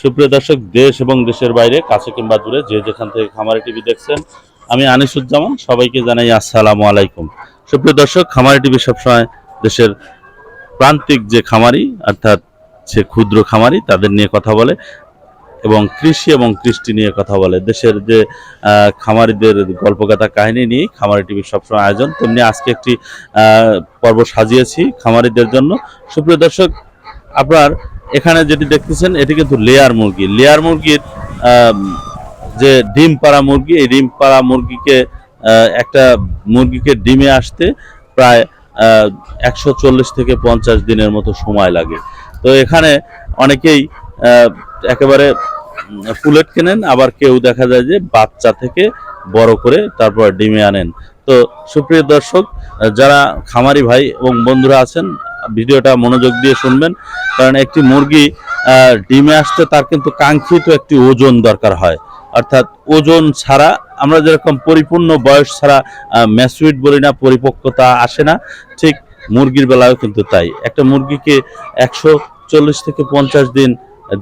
সুপ্রিয় দর্শক, দেশ এবং দেশের বাইরে, কাছে কিংবা দূরে, যে যেখান থেকে খামারি টিভি দেখছেন, আমি আনিসুজ্জামান, সবাইকে জানাই আসসালামু আলাইকুম। সুপ্রিয় দর্শক, খামারি টিভি সবসময় দেশের প্রান্তিক যে খামারি, অর্থাৎ সে ক্ষুদ্র খামারি, তাদের নিয়ে কথা বলে এবং কৃষি এবং কৃষ্টি নিয়ে কথা বলে। দেশের যে খামারিদের গল্পগাথা কাহিনী নিয়ে খামারি টিভির সবসময় আয়োজন, তেমনি আজকে একটি পর্ব সাজিয়েছি খামারিদের জন্য। সুপ্রিয় দর্শক, আপনার এখানে যেটি দেখতেছেন, এটি কিন্তু লেয়ার মুরগি। লেয়ার মুরগির যে ডিম পাড়া মুরগি, এই ডিম পাড়া মুরগিকে একটা মুরগিকে ডিমে আসতে প্রায় একশো চল্লিশ থেকে পঞ্চাশ দিনের মতো সময় লাগে। তো এখানে অনেকেই একেবারে ফুলেট কেনেন, আবার কেউ দেখা যায় যে বাচ্চা থেকে বড় করে তারপর ডিমে আনেন। তো সুপ্রিয় দর্শক যারা খামারি ভাই এবং বন্ধুরা আছেন ভিডিওটা মনোযোগ দিয়ে শুনবেন, কারণ একটি মুরগি ডিমে আসতে তার কিন্তু কাঙ্ক্ষিত একটি ওজন দরকার হয়। অর্থাৎ ওজন ছাড়া, আমরা যেরকম পরিপূর্ণ বয়স ছাড়া ম্যাচুইড বলি না, পরিপক্কতা আসে না, ঠিক মুরগির বেলায়ও কিন্তু তাই। একটা মুরগিকে একশো চল্লিশ থেকে পঞ্চাশ দিন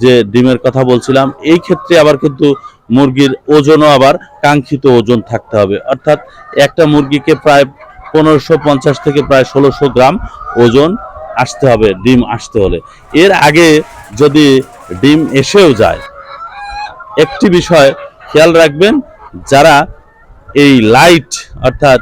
যে ডিমের কথা বলছিলাম, এই ক্ষেত্রে আবার কিন্তু মুরগির ওজনও আবার কাঙ্ক্ষিত ওজন থাকতে হবে। অর্থাৎ একটা মুরগিকে প্রায় পনেরোশো পঞ্চাশ থেকে প্রায় ষোলোশো গ্রাম ওজন আসতে হবে, ডিম আসতে হলে। এর আগে যদি ডিম এসেও যায়, একটি বিষয় খেয়াল রাখবেন, যারা এই লাইট অর্থাৎ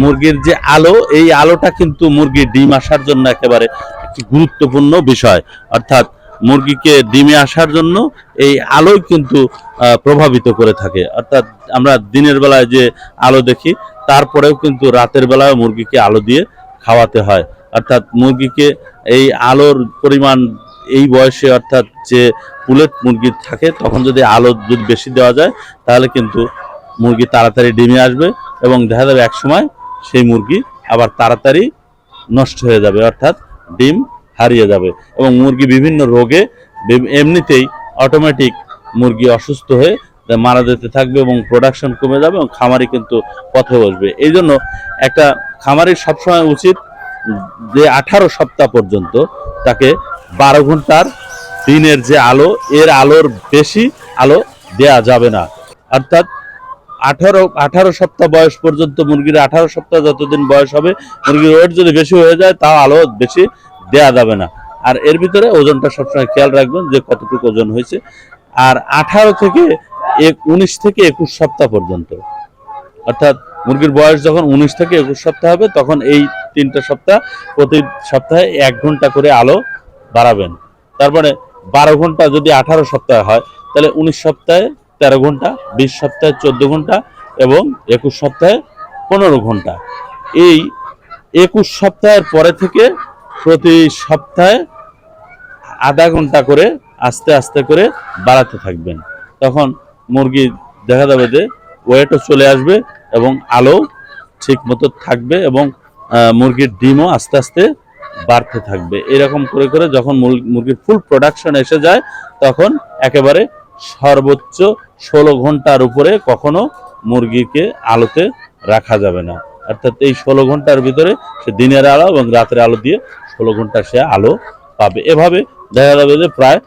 মুরগির যে আলো, এই আলোটা কিন্তু মুরগির ডিম আসার জন্য একেবারে একটি গুরুত্বপূর্ণ বিষয়। অর্থাৎ, মুরগিকে ডিমে আসার জন্য এই আলোই কিন্তু প্রভাবিত করে থাকে। অর্থাৎ, আমরা দিনের বেলায় যে আলো দেখি, তারপরেও কিন্তু রাতের বেলায় মুরগিকে আলো দিয়ে খাওয়াতে হয়। অর্থাৎ মুরগিকে এই আলোর পরিমাণ এই বয়সে অর্থাৎ যে পুলেট মুরগি থাকে, তখন যদি আলো যদি বেশি দেওয়া যায়, তাহলে কিন্তু মুরগি তাড়াতাড়ি ডিমে আসবে এবং দেখা যাবে এক সময় সেই মুরগি আবার তাড়াতাড়ি নষ্ট হয়ে যাবে, অর্থাৎ ডিম হারিয়ে যাবে এবং মুরগি বিভিন্ন রোগে এমনিতেই অটোমেটিক মুরগি অসুস্থ হয়ে মারা যেতে থাকবে এবং প্রোডাকশন কমে যাবে এবং খামারি কিন্তু পথে বসবে। এই জন্য একটা খামারির সবসময় উচিত যে আঠারো সপ্তাহ পর্যন্ত তাকে বারো ঘণ্টার দিনের যে আলো, এর আলোর বেশি আলো দেয়া যাবে না। অর্থাৎ আঠারো আঠারো সপ্তাহ বয়স পর্যন্ত মুরগির আঠারো সপ্তাহ যতদিন বয়স হবে, মুরগির ওয়েট যদি বেশি হয়ে যায়, তাও আলো বেশি দেয়া যাবে না। আর এর ভিতরে ওজনটা সবসময় খেয়াল রাখবেন যে কতটুকু ওজন হয়েছে। আর আঠারো থেকে এক, উনিশ থেকে একুশ সপ্তাহ পর্যন্ত। অর্থাৎ মুরগির বয়স যখন উনিশ থেকে একুশ সপ্তাহ হবে, তখন এই তিনটা সপ্তাহ, প্রতি সপ্তাহে এক ঘণ্টা করে আলো বাড়াবেন। তারপরে বারো ঘণ্টা যদি আঠারো সপ্তাহে হয়, তাহলে উনিশ সপ্তাহে তেরো ঘণ্টা, বিশ সপ্তাহে চোদ্দ ঘণ্টা এবং একুশ সপ্তাহে পনেরো ঘণ্টা। এই একুশ সপ্তাহের পরে থেকে প্রতি সপ্তাহে আধা ঘণ্টা করে আস্তে আস্তে করে বাড়াতে থাকবেন। তখন মুরগি দেখা যাবে যে ওয়েটও চলে আসবে এবং আলো ঠিক মতো থাকবে এবং মুরগির ডিমও আস্তে আস্তে বাড়তে থাকবে। এরকম করে করে যখন মুর- মুরগির ফুল প্রোডাকশন এসে যায়, তখন একেবারে সর্বোচ্চ ষোলো ঘণ্টার উপরে কখনো মুরগিকে আলোতে রাখা যাবে না। অর্থাৎ এই ষোলো ঘণ্টার ভিতরে সে দিনের আলো এবং রাতের আলো দিয়ে ষোলো ঘণ্টা সে আলো পাবে। এভাবে দেখা যাবে যে প্রায়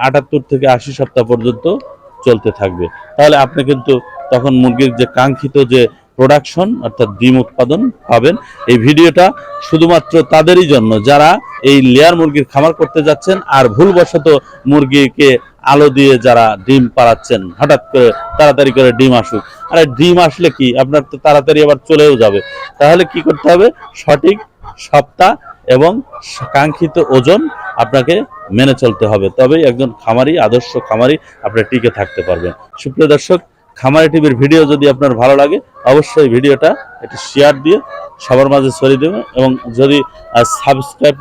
আটাত্তর থেকে আশি সপ্তাহ পর্যন্ত চলতে থাকবে। তাহলে আপনি কিন্তু তখন মুরগির যে কাঙ্ক্ষিত যে প্রোডাকশন অর্থাৎ ডিম উৎপাদন পাবেন। এই ভিডিওটা শুধুমাত্র তাদেরই জন্য, যারা এই লেয়ার মুরগির খামার করতে যাচ্ছেন আর ভুলবশত মুরগিকে আলো দিয়ে যারা ডিম পাড়াচ্ছেন, হঠাৎ করে তাড়াতাড়ি করে ডিম আসুক। আরে ডিম আসলে কি? আপনার তো তাড়াতাড়ি আবার চলেও যাবে। তাহলে কি করতে হবে? সঠিক সপ্তাহ এবং কাঙ্ক্ষিত ওজন আপনাকে মেনে চলতে হবে। তবেই একজন খামারি, আদর্শ খামারি আপনি টিকে থাকতে পারবেন। সুপ্রিয় দর্শক খামারি টিভির ভিডিও যদি আপনার ভালো লাগে, অবশ্যই ভিডিওটা একটি শেয়ার দিয়ে সবার মাঝে ছড়িয়ে দেবেন এবং যদি সাবস্ক্রাইব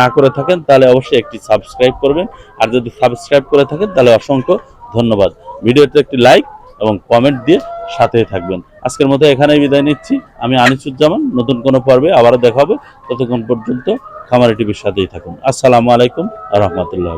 না করে থাকেন, তাহলে অবশ্যই একটি সাবস্ক্রাইব করবেন। আর যদি সাবস্ক্রাইব করে থাকেন, তাহলে অসংখ্য ধন্যবাদ। ভিডিওতে একটি লাইক এবং কমেন্ট দিয়ে সাথেই থাকবেন। আজকের মতো এখানেই বিদায় নিচ্ছি। আমি আনিসুজ্জামান, নতুন কোনো পর্বে আবারও দেখা হবে। ততক্ষণ পর্যন্ত খামারি টিভির সাথেই থাকুন। আসসালামু আলাইকুম রহমতুল্লাহ